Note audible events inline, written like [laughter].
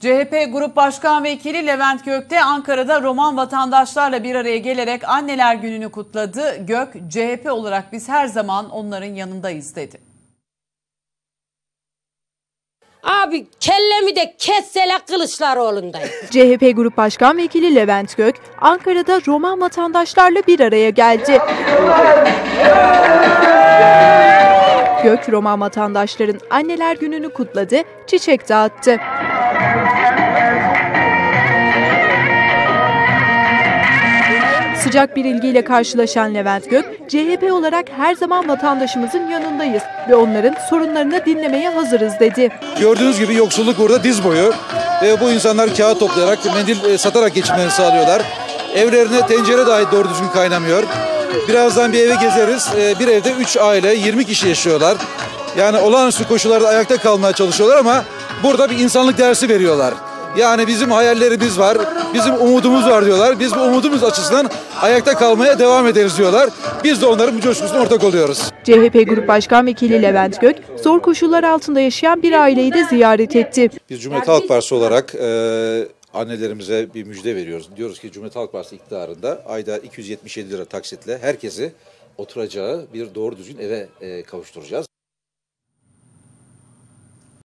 CHP Grup Başkan Vekili Levent Gökte Ankara'da Roman vatandaşlarla bir araya gelerek Anneler Günü'nü kutladı. Gök, CHP olarak biz her zaman onların yanındayız dedi. Abi kellemi de kessele Kılıçdaroğlu'ndayım. [laughs] CHP Grup Başkan Vekili Levent Gök, Ankara'da Roman vatandaşlarla bir araya geldi. Gök, Roman vatandaşların Anneler Günü'nü kutladı, çiçek dağıttı. Sıcak bir ilgiyle karşılaşan Levent Gök, CHP olarak her zaman vatandaşımızın yanındayız ve onların sorunlarını dinlemeye hazırız dedi. Gördüğünüz gibi yoksulluk burada diz boyu. Ve bu insanlar kağıt toplayarak, mendil e, satarak geçinmeni sağlıyorlar. Evlerine tencere dahi doğru düzgün kaynamıyor. Birazdan bir eve gezeriz. E, Bir evde 3 aile, 20 kişi yaşıyorlar. Yani olağanüstü koşullarda ayakta kalmaya çalışıyorlar ama burada bir insanlık dersi veriyorlar. Yani bizim hayallerimiz var, bizim umudumuz var diyorlar. Biz bu umudumuz açısından ayakta kalmaya devam ederiz diyorlar. Biz de onların bu coşkusuna ortak oluyoruz. CHP Grup Başkan Vekili Levent Gök, zor koşullar altında yaşayan bir aileyi de ziyaret etti. Biz Cumhuriyet Halk Partisi olarak e, annelerimize bir müjde veriyoruz. Diyoruz ki Cumhuriyet Halk Partisi iktidarında ayda 277 lira taksitle herkesi oturacağı bir doğru düzgün eve e, kavuşturacağız.